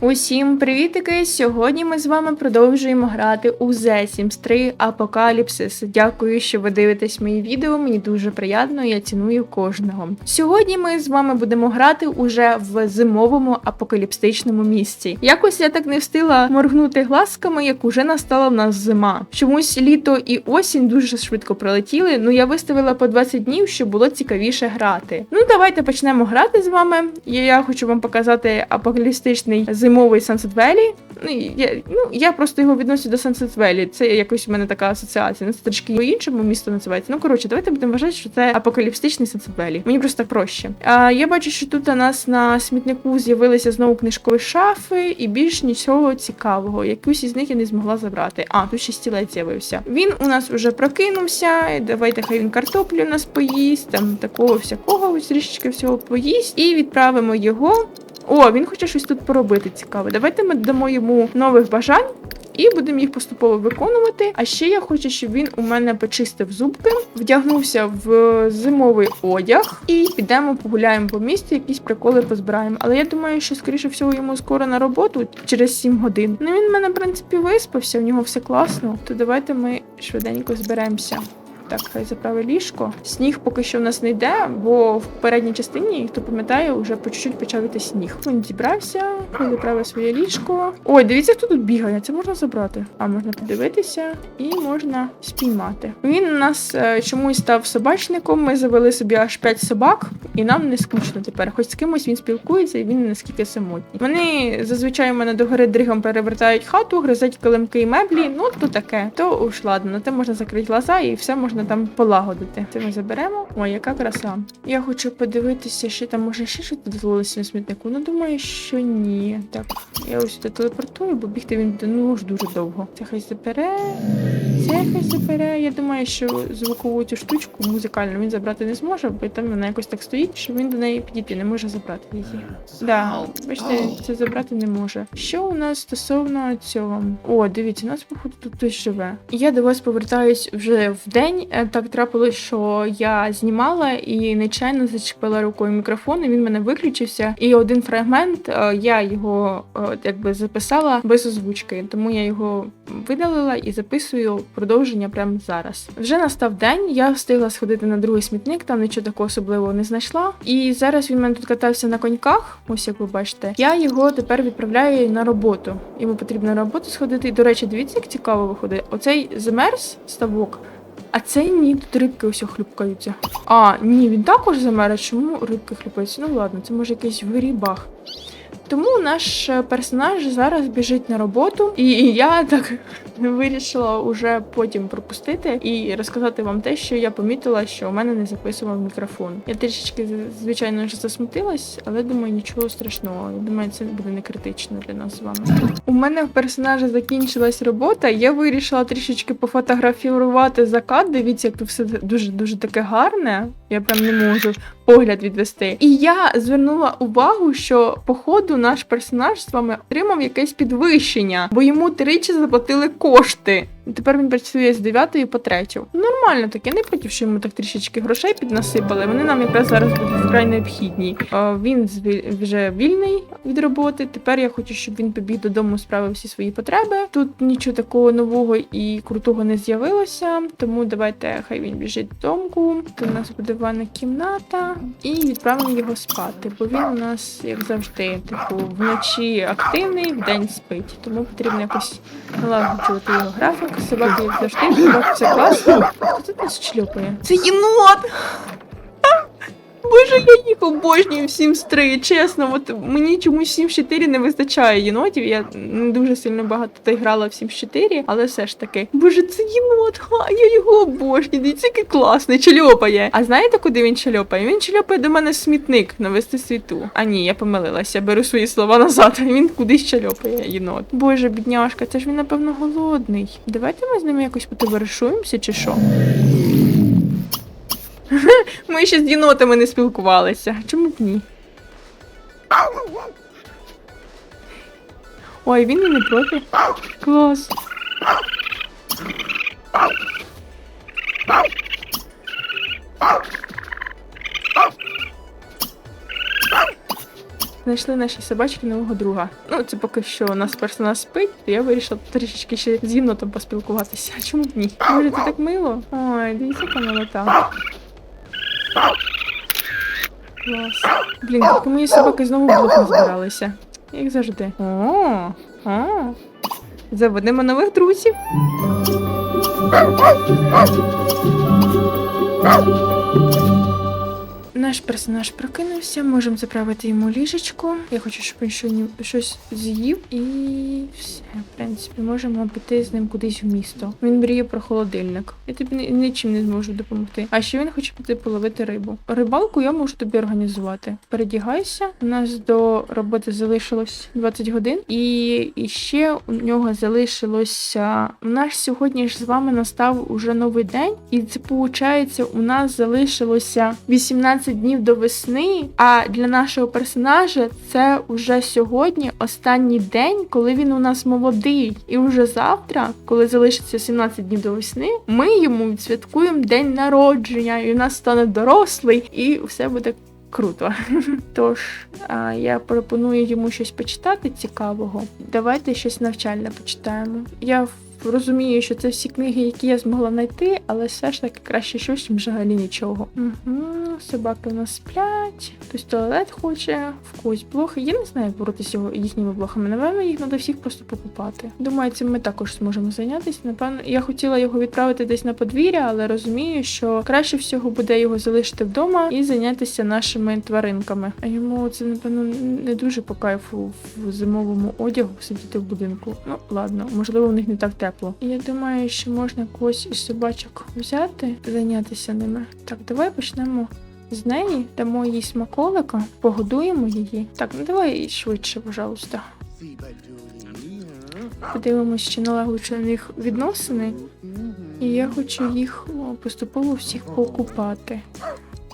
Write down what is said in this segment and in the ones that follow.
Усім привітики! Сьогодні ми з вами продовжуємо грати у The Sims 3 Apocalypse. Дякую, що ви дивитесь мої відео. Мені дуже приємно, я ціную кожного. Сьогодні ми з вами будемо грати уже в зимовому апокаліптичному місці. Якось я так не встигла моргнути глазками, як уже настала в нас зима. Чомусь літо і осінь дуже швидко пролетіли. Ну я виставила по 20 днів, щоб було цікавіше грати. Ну давайте почнемо грати з вами. Я хочу вам показати апокаліптичний зимовий Sunset Valley. Ну я, ну, я просто його відносю до Sunset Valley. Це якось у мене така асоціація. Ну, це трішки по-іншому місто називається. Ну коротше, давайте будемо вважати, що це апокаліптичний Sunset Valley. Мені просто так проще. А я бачу, що тут у нас на смітнику з'явилися знову книжкові шафи, і більш нічого цікавого. Якусь із них я не змогла забрати. А, тут ще стілець з'явився. Він у нас уже прокинувся. Давайте хай він картоплю у нас поїсть, там такого всякого ось трішечки всього поїсть. І відправимо його о, він хоче щось тут поробити цікаве. Давайте ми дамо йому нових бажань. І будемо їх поступово виконувати. А ще я хочу, щоб він у мене почистив зубки, вдягнувся в зимовий одяг і підемо погуляємо по місті, якісь приколи позбираємо. Але я думаю, що скоріше всього йому скоро на роботу через 7 годин. Ну він в мене, в принципі, виспався, у нього все класно. То давайте ми швиденько зберемося. Так, хай заправи ліжко. Сніг поки що в нас не йде, бо в передній частині, хто пам'ятає, вже по чуть-чуть почав йти сніг. Він зібрався, хай заправив своє ліжко. Ой, дивіться, хто тут бігає. Це можна забрати. А можна подивитися і можна спіймати. Він у нас е, чомусь став собачником. Ми завели собі аж 5 собак, і нам не скучно тепер. Хоч з кимось він спілкується, і він наскільки самотній. Вони зазвичай у мене до гори дригом перевертають хату, гризуть килимки і меблі. Ну то таке, то уж ладно, на те можна закрити глаза і все можна там полагодити. Це ми заберемо. Ой, яка краса. Я хочу подивитися, що там може ще щось дозволилося на смітнику. Ну думаю, що ні. Так, я ось сюди телепортую, бо бігти він ну ж дуже довго. Це хай забере. Це хай забере. Я думаю, що звукову цю штучку музикальну він забрати не зможе, бо там вона якось так стоїть, що він до неї підійти не може забрати її. Да, бачите, це забрати не може. Що у нас стосовно цього? О, дивіться, у нас походу тут хтось живе. Я до вас повертаюсь вже в день. Е, Так трапилось, що я знімала і нечайно зачепила рукою мікрофон, і він мене виключився. І один фрагмент е, я його якби записала без озвучки, тому я його видалила і записую продовження прямо зараз. Вже настав день. Я встигла сходити на другий смітник, там нічого такого особливого не знайшла. І зараз він в мене тут катався на коньках. Ось як ви бачите. Я його тепер відправляю на роботу. Йому потрібно на роботу сходити. І до речі, дивіться, як цікаво виходить. Оцей замерз ставок. А цей ні, тут рибки ось хлюпкаються. А, ні, він також замер. Чому рибки хлюпаються? Ну ладно, це може якийсь вирібах. Тому наш е, персонаж зараз біжить на роботу, і я так вирішила уже потім пропустити і розказати вам те, що я помітила, що у мене не записував мікрофон. Я трішечки, звичайно ж, засмутилась, але думаю, нічого страшного. Я думаю, це буде не критично для нас з вами. У мене в персонажа закінчилась робота. Я вирішила трішечки пофотографувати закат. Дивіться, як тут все дуже дуже таке гарне. Я прям не можу погляд відвести. І я звернула увагу, що походу наш персонаж з вами отримав якесь підвищення, бо йому тричі заплатили кошти. І Тепер він працює з 9 по 3. Нормально таке, не проти, що йому так трішечки грошей піднасипали. Вони нам якраз зараз будуть вкрай необхідні. Він вже вільний від роботи. Тепер я хочу, щоб він побіг додому, справив всі свої потреби. Тут нічого такого нового і крутого не з'явилося. Тому давайте хай він біжить додому. Тут у нас буде ванна кімната, і відправимо його спати. Бо він у нас, як завжди, типу, вночі активний, вдень спить. Тому потрібно якось налагоджувати його графік. Собаки, завжди, собаки все класно. Хто тут нас чльопає? Це єнот! Боже, я їх обожнюю в Sims 3, чесно. От мені чомусь Sims 4 не вистачає єнотів. Я не дуже сильно багато та грала в Sims 4, але все ж таки. Боже, це єнот, ха, я його обожнюю. Дивіться, який класний, чальопає. А знаєте, куди він чальопає? Він чальопає до мене смітник навести світу. А ні, я помилилася, беру свої слова назад. Він кудись чальопає, єнот. Боже, бідняшка, це ж він, напевно, голодний. Давайте ми з ним якось потоваришуємося, чи що? Ми ще з єнотами не спілкувалися. Чому б ні? Ой, він і не проти. Клас. знайшли нашій собачки нового друга. Ну, це поки що у нас персонаж спить, то я вирішила трішечки ще з єнотом поспілкуватися. Чому б ні? Може, це так мило? Ой, дивіться, яка. Клас. Блін, так мої собаки знову блок назбиралися. Як завжди. О, о. Заведемо нових друзів. Наш персонаж прокинувся, можемо заправити йому ліжечко. Я хочу, щоб він щойні- щось з'їв і все. В принципі, можемо піти з ним кудись в місто. Він мріє про холодильник. Я тобі нічим не зможу допомогти. А ще він хоче піти половити рибу. Рибалку я можу тобі організувати. Передягайся. У нас до роботи залишилось 20 годин, і ще у нього залишилося. У нас сьогодні ж з вами настав уже новий день, і це виходить, у нас залишилося 18 днів до весни. А для нашого персонажа це вже сьогодні останній день, коли він у нас молодий. І вже завтра, коли залишиться 17 днів до весни, ми йому відсвяткуємо день народження, і у нас стане дорослий, і все буде. Круто. Тож я пропоную йому щось почитати цікавого. Давайте щось навчальне почитаємо. Я розумію, що це всі книги, які я змогла знайти, але все ж таки краще щось, ніж взагалі нічого. Угу, собаки у нас сплять, хтось туалет хоче, в когось блохи. Я не знаю, як боротися їхніми блохами. Напевно, їх треба всіх просто покупати. Думаю, цим ми також зможемо зайнятися. Напевно, я хотіла його відправити десь на подвір'я, але розумію, що краще всього буде його залишити вдома і зайнятися нашими тваринками. А йому це напевно не дуже по кайфу в зимовому одягу сидіти в будинку. Ну ладно, можливо, в них не так тепло. Я думаю, що можна когось із собачок взяти, зайнятися ними. Так, давай почнемо. З неї дамо їй смаколика, погодуємо її. Так, ну давай швидше, пожалуйста. Подивимось, чи налагоджені в них відносини. І я хочу їх поступово всіх покупати.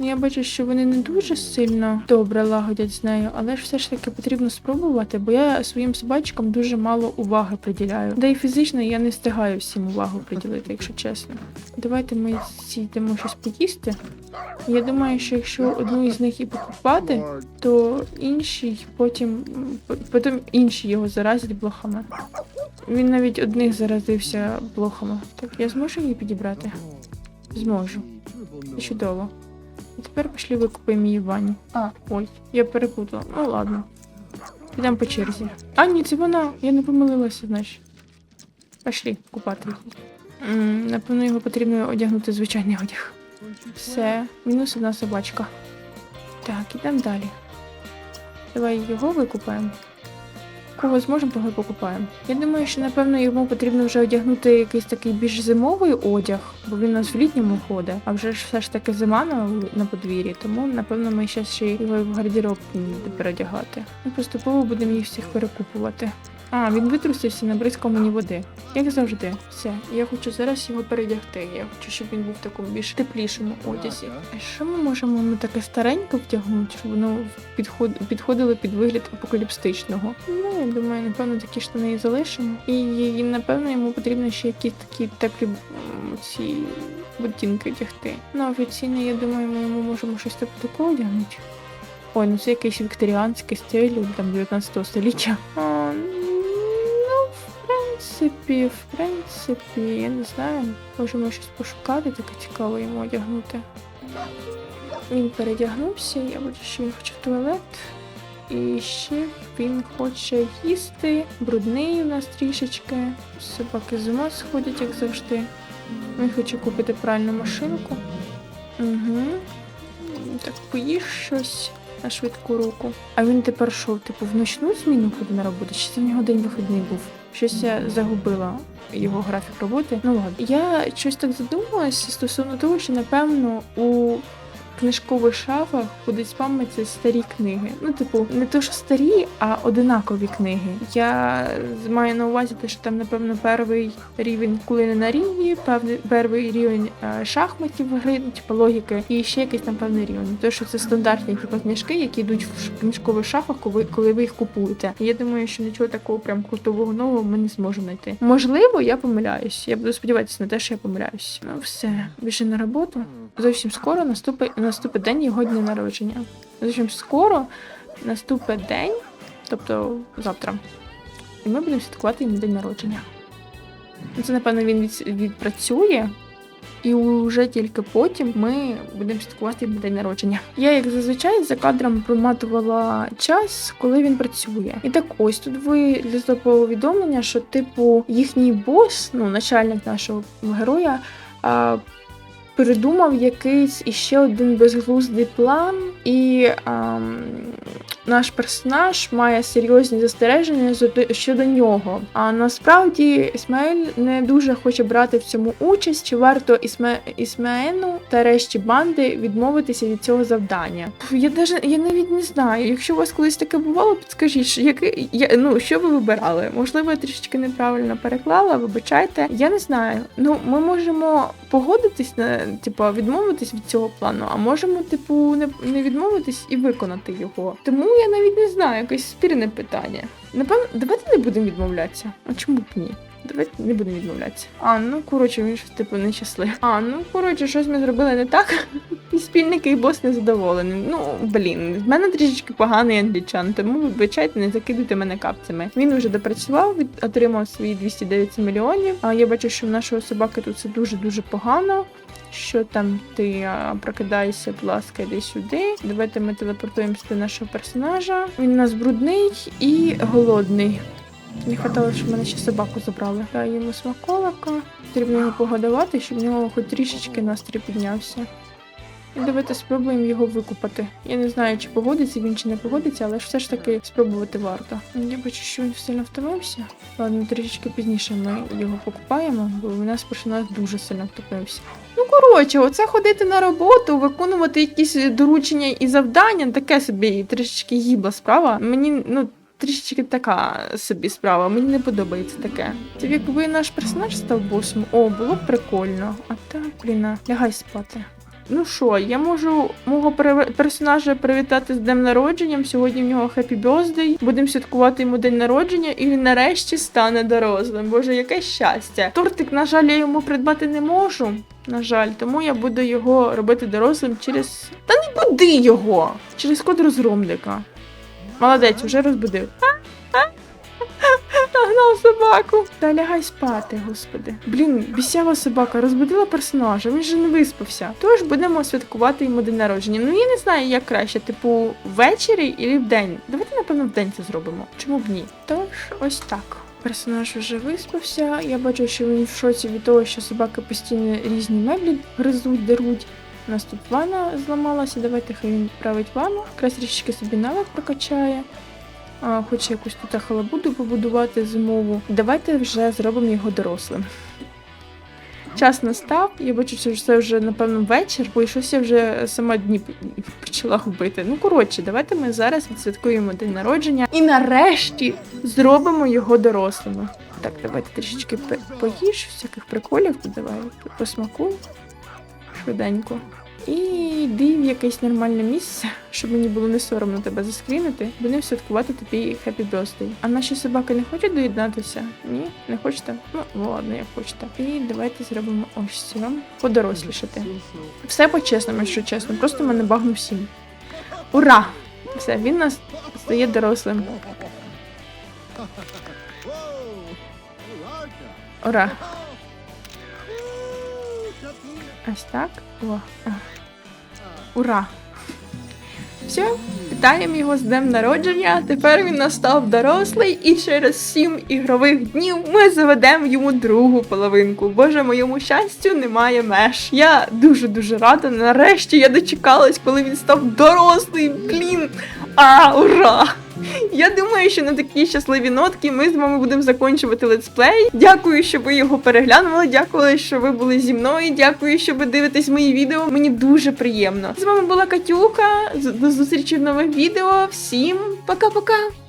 Ну, Я бачу, що вони не дуже сильно добре лагодять з нею, але ж все ж таки потрібно спробувати, бо я своїм собачкам дуже мало уваги приділяю. Да і фізично я не встигаю всім увагу приділити, якщо чесно. Давайте ми сійдемо щось поїсти. Я думаю, що якщо одну із них і покупати, то інший потім потім інші його заразять блохами. Він навіть одних заразився блохами. Так, я зможу її підібрати? Зможу. Чудово. Тепер пішли викупимо її Ваню. А, ой, я перепутала. Ну ладно. Підемо по черзі. А, ні, це вона. Я не помилилася, значить. Пішли купати. М, Напевно, його потрібно одягнути в звичайний одяг. Все, мінус одна собачка. Так, ідемо далі. Давай його викупаємо. Кого зможемо, того й покупаємо. Я думаю, що напевно йому потрібно вже одягнути якийсь такий більш зимовий одяг, бо він у нас в літньому ходить, а вже ж все ж таки зима на, на подвір'ї, тому напевно ми ще ще його в гардероб будемо передягати. Ми поступово будемо їх всіх перекупувати. А, він витрусився, набризкав мені води. Як завжди. Все, я хочу зараз його передягти. Я хочу, щоб він був в такому більш теплішому одязі. А що ми можемо йому таке стареньке втягнути, щоб воно підход... підходило під вигляд апокаліпстичного? Ну, я думаю, напевно, такі штани і залишимо. І, і напевно йому потрібно ще якісь такі теплі ці ботинки одягти. Ну, офіційно, я думаю, ми йому можемо щось таке таке одягнути. Ой, ну це якийсь вікторіанський стиль, там 19 століття. Принципі, в принципі, я не знаю. Можемо щось пошукати, таке цікаво йому одягнути. Він передягнувся, я бачу, що він хоче в туалет. І ще він хоче їсти. Брудний у нас трішечки. Собаки з ума сходять, як завжди. Він хоче купити пральну машинку. Угу. Так, поїж щось на швидку руку. А він тепер що, типу, в ночну зміну ходить на роботу? Чи це в нього день вихідний був? Щось я загубила його графік роботи. Ну ладно. Я щось так задумалася стосовно того, що напевно у книжкових шафах будуть спамитися старі книги. Ну, типу, не то, що старі, а одинакові книги. Я маю на увазі те, що там, напевно, перший рівень кулінарії, певний перший рівень е, шахматів гри, типу логіки, і ще якийсь там певний рівень. Те, що це стандартні типу, книжки, які йдуть в книжкових шафах, коли, коли ви їх купуєте. Я думаю, що нічого такого прям крутового нового ми не зможемо знайти. Можливо, я помиляюсь. Я буду сподіватися на те, що я помиляюсь. Ну все, більше на роботу. Зовсім скоро наступить наступить день його дня народження. Зовсім скоро наступить день, тобто завтра. І ми будемо святкувати йому день народження. Ну, Це, напевно, він від, відпрацює, і вже тільки потім ми будемо святкувати день народження. Я, як зазвичай, за кадром проматувала час, коли він працює. І так ось тут вилізло повідомлення, що, типу, їхній бос, ну, начальник нашого героя, придумав якийсь іще один безглуздий план, і ам, наш персонаж має серйозні застереження щодо нього. А насправді Ісмаель не дуже хоче брати в цьому участь. Чи варто Ісме... Ісмаену та решті банди відмовитися від цього завдання? Я даже я навіть не знаю. Якщо у вас колись таке бувало, підскажіть, яке я ну що ви вибирали? Можливо, я трішечки неправильно переклала. Вибачайте. Я не знаю. Ну ми можемо погодитись на типу, відмовитись від цього плану, а можемо, типу, не, не відмовитись і виконати його. Тому я навіть не знаю, якесь спірне питання. Напевно, давайте не будемо відмовлятися. А чому б ні? Давайте не будемо відмовлятися. А, ну коротше, він щось типу нещасливий. А, ну коротше, щось ми зробили не так. І спільники і бос не задоволений. Ну, блін, в мене трішечки поганий англічан, тому вибачайте, не закидуйте мене капцями. Він вже допрацював, отримав свої 209 мільйонів. А я бачу, що в нашого собаки тут все дуже-дуже погано. Що там ти прокидаєшся, будь ласка, йди сюди. Давайте ми телепортуємося до нашого персонажа. Він у нас брудний і голодний. Не хватало, щоб мене ще собаку забрали. Дай йому смаколика. Потрібно його погодувати, щоб в нього хоч трішечки настрій піднявся. І давайте спробуємо його викупати. Я не знаю, чи погодиться він чи не погодиться, але ж все ж таки спробувати варто. Я бачу, що він сильно втомився. Ладно, трішечки пізніше ми його покупаємо, бо у нас персонаж дуже сильно втомився. Ну, коротше, оце ходити на роботу, виконувати якісь доручення і завдання, таке собі трішечки гібла справа. Мені, ну. Трішечки така собі справа, мені не подобається таке. Це якби наш персонаж став босом, о, було б прикольно. А так, блін, лягай спати. Ну що, я можу мого персонажа привітати з днем народженням. Сьогодні в нього хеппі бьоздей. Будемо святкувати йому день народження, і він нарешті стане дорослим. Боже, яке щастя! Тортик, на жаль, я йому придбати не можу. На жаль, тому я буду його робити дорослим через. Та не буди його! Через код розгромника. Молодець, вже розбудив. Нагнав собаку. Та лягай спати, господи. Блін, бісява собака розбудила персонажа, він же не виспався. Тож будемо святкувати йому день народження. Ну я не знаю, як краще, типу, ввечері і вдень. Давайте, напевно, вдень це зробимо. Чому б ні? Тож, ось так. Персонаж вже виспався. Я бачу, що він в шоці від того, що собаки постійно різні меблі гризуть, деруть. У нас тут ванна зламалася. Давайте хай він править ванну. Якраз трішечки собі навик прокачає. А, хоче якусь тут халабуду побудувати зимову. Давайте вже зробимо його дорослим. Час настав, я бачу, що це вже, напевно, вечір, бо щось я вже сама дні почала губити. Ну, коротше, давайте ми зараз відсвяткуємо день народження і нарешті зробимо його дорослими. Так, давайте трішечки поїж, всяких приколів, давай посмакуй швиденько. І йди в якесь нормальне місце, щоб мені було не соромно тебе заскрінити. Будемо святкувати тобі хеппі бьоздей. А наші собаки не хочуть доєднатися? Ні, не хочете? Ну ладно, як хочете. І давайте зробимо ось це. Подорослішати. Все по-чесному, якщо чесно. Просто мене багнув сім. Ура! Все, він нас стає дорослим. Ура! Ось так. О. Ура! Все, вітаємо його з днем народження. Тепер він настав дорослий, і через сім ігрових днів ми заведемо йому другу половинку. Боже, моєму щастю немає меж. Я дуже дуже рада. Нарешті я дочекалась, коли він став дорослий. Блін. А, ура! Я думаю, що на такій щасливі нотки ми з вами будемо закінчувати летсплей. Дякую, що ви його переглянули. Дякую, що ви були зі мною. Дякую, що ви дивитесь мої відео. Мені дуже приємно. З вами була Катюха. До зустрічі в нових відео. Всім пока-пока!